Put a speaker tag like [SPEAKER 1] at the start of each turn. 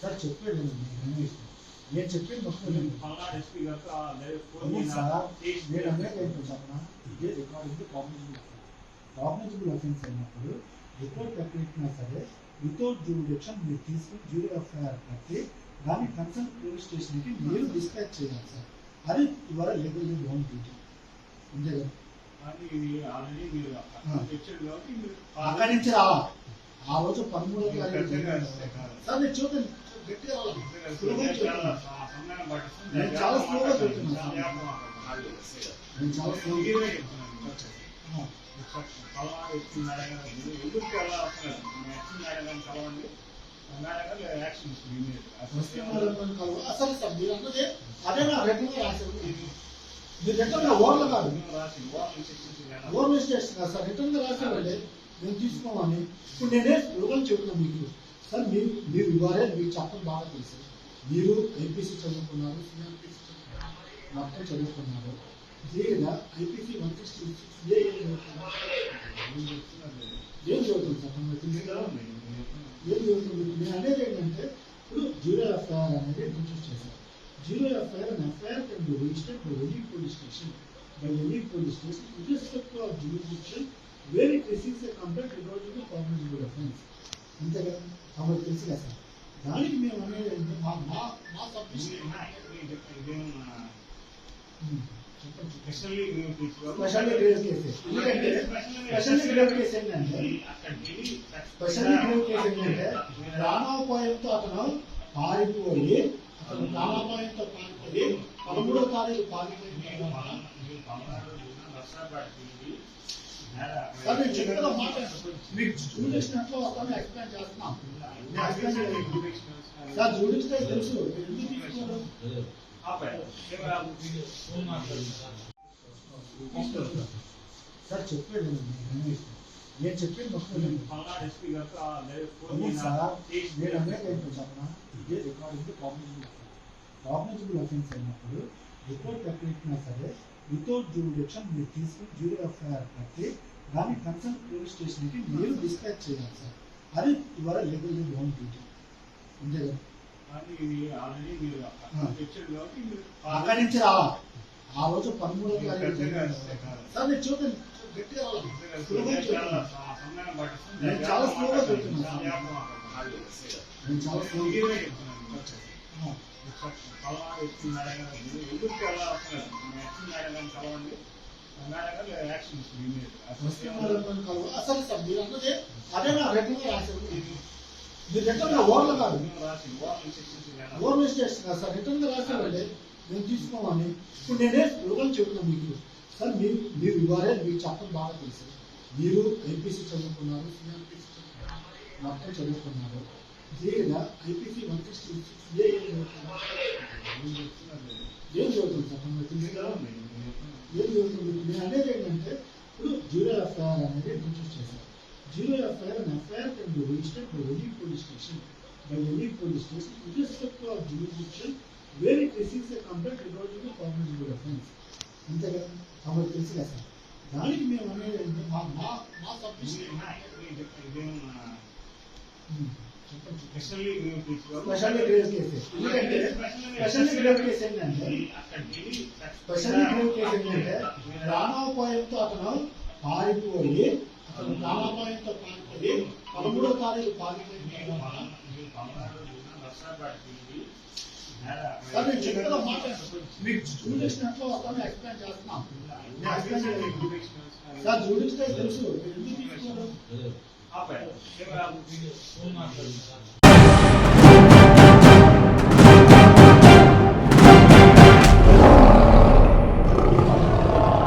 [SPEAKER 1] Sir చెప్పాడు రమేష్ నేను చెప్పేది మొత్తం సార్ నేను అనేది ఏంటో చెప్పనా? ఇదే రికార్డింగ్ కాగ్నిజిబుల్ కాగ్నిజిబుల్ అఫెన్స్ అయినప్పుడు రిపోర్ట్ ఎక్కడిచ్చినా సరే వితౌట్ జ్యూరిడిక్షన్ మీరు తీసుకుని జ్యూరీ ఎఫ్ఐఆర్ కట్టి దాన్ని కన్సర్న్ పోలీస్ స్టేషన్కి మీరు డిస్పాచ్ చేయాలి సార్. అది ఇవాళ లీగల్ ఓన్ డ్యూటీ అంతే కదా? అక్కడి నుంచి రావా ఆ రోజు జరిగింది. సార్ నేను చూడండి గట్టిగా. నేను చాలా స్లోగా చెప్తున్నా.
[SPEAKER 2] చాలా వ్యాపకం మాట్లాడుతున్నాను.
[SPEAKER 1] నేను చాలా
[SPEAKER 2] చెప్తున్నాను.
[SPEAKER 1] కాదు. అసలు సార్ మీరు అన్నది అదే నా రెగ్యులర్ రాశారు మీరు రిటర్న్ ఓవర్లు కాదు. Over sir. రిటర్న్ రాశారండి. మేము తీసుకోమని ఇప్పుడు నేనే లోకల్ చెప్తున్నాను మీకు. సార్ మీరు మీరు ఇవ్వాలి మీకు చెప్పడం బాగా తెలుసు. మీరు ఐపీసీ చదువుకున్నారు సిఆర్పిసి మొత్తం చదువుకున్నారు. లేదా ఐపీసీ వన్ సిక్స్టీ ఏ ఏం చదువుతుంది సార్ మీకు తెలుసు కదా ఏం చదువుతుంది నేను అనేది ఏంటంటే ఇప్పుడు జీరో ఎఫ్ఐఆర్ అనేది ఇంట్రడ్యూస్ చేశారు. Zero FIR and FIR can be registered by any police station by any police station irrespective of jurisdiction where it receives a complaint regarding cognizable offence అంతే కదా? కాబట్టి తెలుసు కదా సార్. దానికి మేము అనేది ఏంటంటే మా మా మా సబ్మిషన్
[SPEAKER 2] స్పెషల్లీ
[SPEAKER 1] గ్రేవ్ కేసు ఎందుకంటే స్పెషల్లీ గ్రేవ్ కేసు ఏంటంటే స్పెషల్లీ గ్రేవ్ కేసు ఏంటంటే ప్రాణాపాయంతో అతను పారిపోయి అతను ప్రాణాపాయంతో పారిపోయి పదమూడో తారీఖు పారిపోయిన తర్వాత నేను చెప్పిన మాట మీకు జూడిషన్ ఎట్లా వస్తానో ఎక్స్ప్లెయిన్ చేస్తున్నాం. సార్ జూడిషన్ తెలుసు. సార్ చెప్పాడు నేను అవును సార్ నేను అనేది ఏంటో చెప్పనా? ఇదే రికార్డింగ్ కాగ్నిజిబుల్ కాగ్నిజిబుల్ అఫెన్స్ అయినప్పుడు రిపోర్ట్ ఎక్కడిచ్చినా సరే వితౌట్ జ్యూరిడిక్షన్ మీరు తీసుకుని జ్యూరీ ఎఫ్ఐఆర్ కట్టి దాన్ని కన్సర్న్ పోలీస్ స్టేషన్కి మీరు డిస్పాచ్ చేయాలి సార్. అది ఇవాళ లీగల్ ఓన్ డ్యూటీ. అంతే కదా? అక్కడి నుంచి రావా ఆ రోజు తారీఖు. సార్ నేను చూడండి. గట్టిగా రావాలి. నేను చాలా స్లోగా. నేను చాలా స్లోగా
[SPEAKER 2] ఎందుకు
[SPEAKER 1] అసలు సార్ మీరు అన్నది అదే నా రెగ్యులర్ రాశారు మీరు రిటర్న్ ఓవర్లు కాదు ఓవర్ కాదు సార్ రిటర్న్ రాశారండి మేము తీసుకోమని ఇప్పుడు నేనే స్లోగన్ చెబుతున్నాను మీకు సార్ మీరు మీరు ఇవ్వాలే మీకు చట్టం బాగా తెలుసు మీరు ఐపీసీ చదువుకున్నారు మొత్తం చదువుకున్నారు ఐపీసీ వన్ సిక్స్టీ ఏం చదువుతుంది సార్ మీకు ఏం జరుగుతుంది? నేను అనేది ఏంటంటే ఇప్పుడు జీరో ఎఫ్ఐఆర్ అనేది ఇంట్రడ్యూస్ చేశారు. Zero FIR and FIR can be registered by any police station. By any police station irrespective of jurisdiction where it receives a complaint regarding cognizable offence అంతే కదా? కాబట్టి తెలుసు కదా సార్. దానికి మేము అనేది ఏంటంటే మా మా మా submission
[SPEAKER 2] specially
[SPEAKER 1] specially specially grave case ఏంటంటే స్పెషల్లీ గ్రేవ్ కేసు ఏంటంటే ప్రాణాపాయంతో అతను పారిపోయి అతను ప్రాణాపాయంతో పారిపోయి పదమూడో తారీఖు పారిపోయిన తర్వాత సార్ నేను చెప్పిన మాట మీకు జూడిషన్ ఎట్లా వస్తానో ఎక్స్ప్లెయిన్ చేస్తున్నాం నేను ఎక్స్ప్లెయిన్ చేయలేదు సార్ జూడిషన్ తెలుసు మీరు ఎందుకు తీసుకున్నారు
[SPEAKER 2] ఆపారు